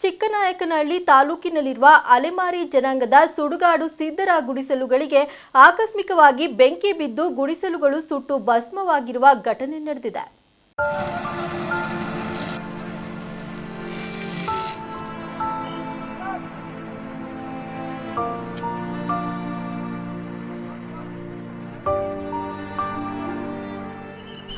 ಚಿಕ್ಕನಾಯಕನಹಳ್ಳಿ ತಾಲೂಕಿನಲ್ಲಿರುವ ಅಲೆಮಾರಿ ಜನಾಂಗದ ಸುಡುಗಾಡು ಸಿದ್ದರ ಗುಡಿಸಲುಗಳಿಗೆ ಆಕಸ್ಮಿಕವಾಗಿ ಬೆಂಕಿ ಬಿದ್ದು ಗುಡಿಸಲುಗಳು ಸುಟ್ಟು ಭಸ್ಮವಾಗಿರುವ ಘಟನೆ ನಡೆದಿದೆ.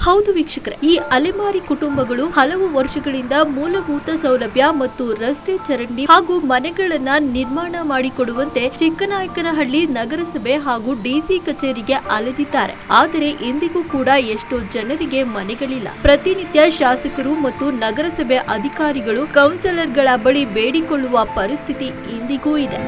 ಹೌದು ವೀಕ್ಷಕರೇ, ಈ ಅಲೆಮಾರಿ ಕುಟುಂಬಗಳು ಹಲವು ವರ್ಷಗಳಿಂದ ಮೂಲಭೂತ ಸೌಲಭ್ಯ ಮತ್ತು ರಸ್ತೆ ಚರಂಡಿ ಹಾಗೂ ಮನೆಗಳನ್ನ ನಿರ್ಮಾಣ ಮಾಡಿಕೊಡುವಂತೆ ಚಿಕ್ಕನಾಯಕನಹಳ್ಳಿ ನಗರಸಭೆ ಹಾಗೂ ಡಿಸಿ ಕಚೇರಿಗೆ ಅಲೆದಿದ್ದಾರೆ. ಆದರೆ ಇಂದಿಗೂ ಕೂಡ ಎಷ್ಟೋ ಜನರಿಗೆ ಮನೆಗಳಿಲ್ಲ. ಪ್ರತಿನಿತ್ಯ ಶಾಸಕರು ಮತ್ತು ನಗರಸಭೆ ಅಧಿಕಾರಿಗಳು ಕೌನ್ಸಿಲರ್ಗಳ ಬಳಿ ಬೇಡಿಕೊಳ್ಳುವ ಪರಿಸ್ಥಿತಿ ಇಂದಿಗೂ ಇದೆ.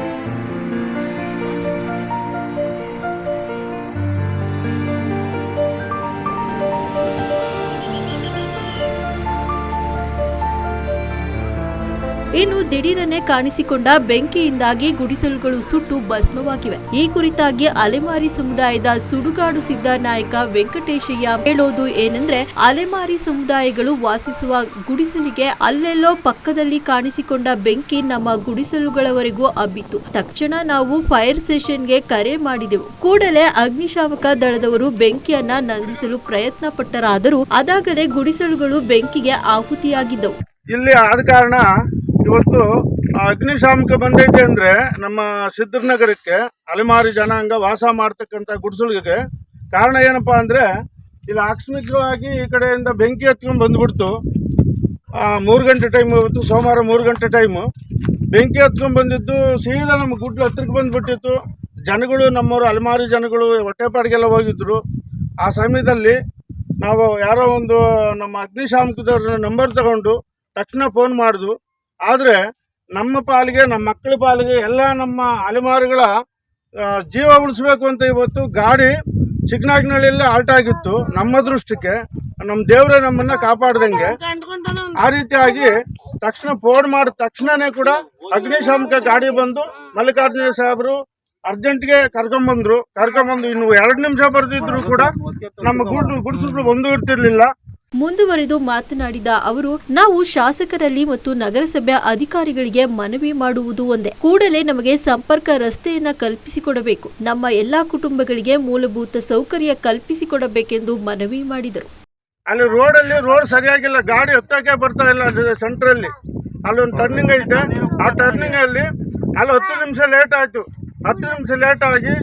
ಇನ್ನು ದಿಢೀರನೆ ಕಾಣಿಸಿಕೊಂಡ ಬೆಂಕಿಯಿಂದಾಗಿ ಗುಡಿಸಲುಗಳು ಸುಟ್ಟು ಭಸ್ಮವಾಗಿವೆ. ಈ ಕುರಿತಾಗಿ ಅಲೆಮಾರಿ ಸಮುದಾಯದ ಸುಡುಗಾಡು ಸಿದ್ದ ನಾಯಕ ವೆಂಕಟೇಶಯ್ಯ ಹೇಳೋದು ಏನೆಂದ್ರೆ, ಅಲೆಮಾರಿ ಸಮುದಾಯಗಳು ವಾಸಿಸುವ ಗುಡಿಸಲಿಗೆ ಅಲ್ಲೆಲ್ಲೋ ಪಕ್ಕದಲ್ಲಿ ಕಾಣಿಸಿಕೊಂಡ ಬೆಂಕಿ ನಮ್ಮ ಗುಡಿಸಲುಗಳವರೆಗೂ ಹಬ್ಬಿತು ತಕ್ಷಣ ನಾವು ಫೈರ್ ಸ್ಟೇಷನ್ಗೆ ಕರೆ ಮಾಡಿದೆವು. ಕೂಡಲೇ ಅಗ್ನಿಶಾಮಕ ದಳದವರು ಬೆಂಕಿಯನ್ನ ನಂದಿಸಲು ಪ್ರಯತ್ನ ಪಟ್ಟರಾದರೂ ಅದಾಗಲೇ ಗುಡಿಸಲುಗಳು ಬೆಂಕಿಗೆ ಆಹುತಿಯಾಗಿದ್ದವು. ಇಲ್ಲಿ ಆದ ಕಾರಣ ಇವತ್ತು ಅಗ್ನಿಶಾಮಕ ಬಂದೈತೆ ಅಂದ್ರೆ ನಮ್ಮ ಸಿದ್ಧನಗರಕ್ಕೆ ಅಲೆಮಾರಿ ಜನಾಂಗ ವಾಸ ಮಾಡ್ತಕ್ಕಂಥ ಗುಡ್ಸುಳಿಗೆ ಕಾರಣ ಏನಪ್ಪಾ ಅಂದ್ರೆ ಇಲ್ಲಿ ಆಕಸ್ಮಿಕವಾಗಿ ಈ ಕಡೆಯಿಂದ ಬೆಂಕಿ ಹತ್ಕೊಂಡು ಬಂದ್ಬಿಡ್ತು. ಮೂರು ಗಂಟೆ ಟೈಮ್ ಇವತ್ತು, ಸೋಮವಾರ ಮೂರು ಗಂಟೆ ಟೈಮು ಬೆಂಕಿ ಹತ್ಕೊಂಡು ಬಂದಿದ್ದು ಸೀದಾ ನಮ್ಮ ಗುಡ್ಲು ಹತ್ರಕ್ಕೆ ಬಂದ್ಬಿಟ್ಟಿತ್ತು. ಜನಗಳು ನಮ್ಮವರು ಅಲೆಮಾರಿ ಜನಗಳು ಹೊಟ್ಟೆಪಾಡಿಗೆಲ್ಲ ಹೋಗಿದ್ರು. ಆ ಸಮಯದಲ್ಲಿ ನಾವು ಯಾರೋ ಒಂದು ನಮ್ಮ ಅಗ್ನಿಶಾಮಕದವ್ರ ನಂಬರ್ ತಗೊಂಡು ತಕ್ಷಣ ಫೋನ್ ಮಾಡಿದ್ವು ಆದರೆ ನಮ್ಮ ಪಾಲಿಗೆ, ನಮ್ಮ ಮಕ್ಕಳ ಪಾಲಿಗೆ ಎಲ್ಲ ನಮ್ಮ ಅಲೆಮಾರುಗಳ ಜೀವ ಉಳಿಸ್ಬೇಕು ಅಂತ ಇವತ್ತು ಗಾಡಿ ಚಿಕ್ಕನಾಗ್ನಳ್ಳಿಯಲ್ಲೇ ಆಲ್ಟ್ ಆಗಿತ್ತು. ನಮ್ಮ ದೃಷ್ಟಕ್ಕೆ ನಮ್ಮ ದೇವರೇ ನಮ್ಮನ್ನ ಕಾಪಾಡ್ದಂಗೆ. ಆ ರೀತಿಯಾಗಿ ತಕ್ಷಣ ಫೋನ್ ಮಾಡಿದ ತಕ್ಷಣನೇ ಕೂಡ ಅಗ್ನಿಶಾಮಕ ಗಾಡಿ ಬಂದು ಮಲ್ಲಿಕಾರ್ಜುನ ಸಾಹೇಬರು ಅರ್ಜೆಂಟ್ಗೆ ಕರ್ಕೊಂಬಂದ್ರು ಕರ್ಕೊಂಬಂದು ಇನ್ನು ಎರಡು ನಿಮಿಷ ಬರೆದಿದ್ರು ಕೂಡ ನಮ್ಮ ಗುಡ್ ಗುಡಿಸಲು ಬಂದು ಇರ್ತಿರ್ಲಿಲ್ಲ. ಮುಂದುವರೆದು ಮಾತನಾಡಿದ ಅವರು, ನಾವು ಶಾಸಕರಲ್ಲಿ ಮತ್ತು ನಗರಸಭೆ ಅಧಿಕಾರಿಗಳಿಗೆ ಮನವಿ ಮಾಡುವುದು ಒಂದೇ. ಕೂಡಲೇ ನಮಗೆ ಸಂಪರ್ಕ ರಸ್ತೆಯನ್ನ ಕಲ್ಪಿಸಿಕೊಡಬೇಕು. ನಮ್ಮ ಎಲ್ಲಾ ಕುಟುಂಬಗಳಿಗೆ ಮೂಲಭೂತ ಸೌಕರ್ಯ ಕಲ್ಪಿಸಿಕೊಡಬೇಕೆಂದು ಮನವಿ ಮಾಡಿದರು. ಅಲ್ಲಿ ರೋಡಲ್ಲಿ ರೋಡ್ ಸರಿಯಾಗಿಲ್ಲ, ಗಾಡಿ ಹತ್ತಕ್ಕೆ ಬರ್ತಾ ಇಲ್ಲ ಸೆಂಟ್ರಲ್ಲಿ. ಅಲ್ಲೊಂದು ಟರ್ನಿಂಗ್ ಐತೆ. ಆ ಟರ್ನಿಂಗ್ ಅಲ್ಲಿ ಅಲ್ಲಿ ಹತ್ತು ನಿಮಿಷ ಲೇಟ್ ಆಯ್ತು. ಹತ್ತು ನಿಮಿಷ ಲೇಟ್ ಆಗಿ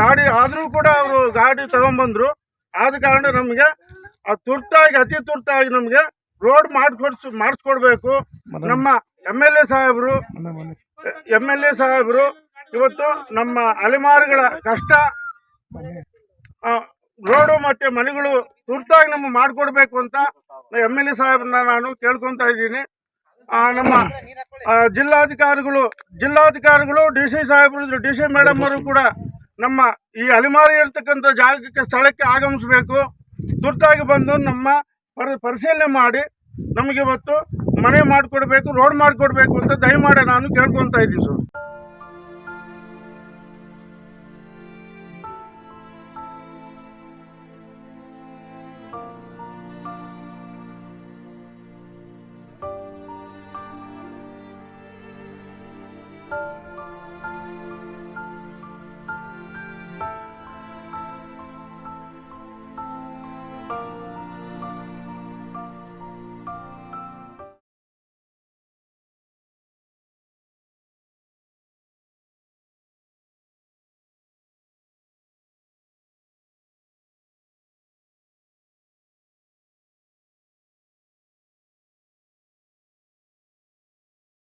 ಗಾಡಿ ಆದರೂ ಕೂಡ ಅವರು ಗಾಡಿ ತಗೊಂಬಂದ್ರು. ಆದ ಕಾರಣ ನಮಗೆ ಆ ತುರ್ತಾಗಿ ಅತಿ ತುರ್ತಾಗಿ ನಮಗೆ ರೋಡ್ ಮಾಡ್ಕೊಡ್ಸ್ ಮಾಡಿಸ್ಕೊಡ್ಬೇಕು. ನಮ್ಮ ಎಂ ಎಲ್ ಎ ಸಾಹೇಬರು ಎಂ ಎಲ್ ಎ ಸಾಹೇಬರು ಇವತ್ತು ನಮ್ಮ ಅಲೆಮಾರುಗಳ ಕಷ್ಟ ರೋಡು ಮತ್ತೆ ಮನೆಗಳು ತುರ್ತಾಗಿ ನಮಗೆ ಮಾಡ್ಕೊಡ್ಬೇಕು ಅಂತ ಎಂ ಎಲ್ ಎ ಸಾಹೇಬ್ರನ್ನ ನಾನು ಕೇಳ್ಕೊತಾ ಇದ್ದೀನಿ. ಆ, ನಮ್ಮ ಜಿಲ್ಲಾಧಿಕಾರಿಗಳು ಜಿಲ್ಲಾಧಿಕಾರಿಗಳು ಡಿ ಸಿ ಸಾಹೇಬರು ಡಿ ಸಿ ಮೇಡಮ್ ಅವರು ಕೂಡ ನಮ್ಮ ಈ ಅಲೆಮಾರಿ ಇರ್ತಕ್ಕಂಥ ಜಾಗಕ್ಕೆ ಸ್ಥಳಕ್ಕೆ ಆಗಮಿಸಬೇಕು. ತುರ್ತಾಗಿ ಬಂದು ನಮ್ಮ ಪರಿ ಪರಿಶೀಲನೆ ಮಾಡಿ ನಮಗೆ ಇವತ್ತು ಮನೆ ಮಾಡಿಕೊಡ್ಬೇಕು, ರೋಡ್ ಮಾಡಿಕೊಡ್ಬೇಕು ಅಂತ ದಯಮಾಡಿ ನಾನು ಕೇಳ್ಕೊತಾ ಇದ್ದೀನಿ ಸರ್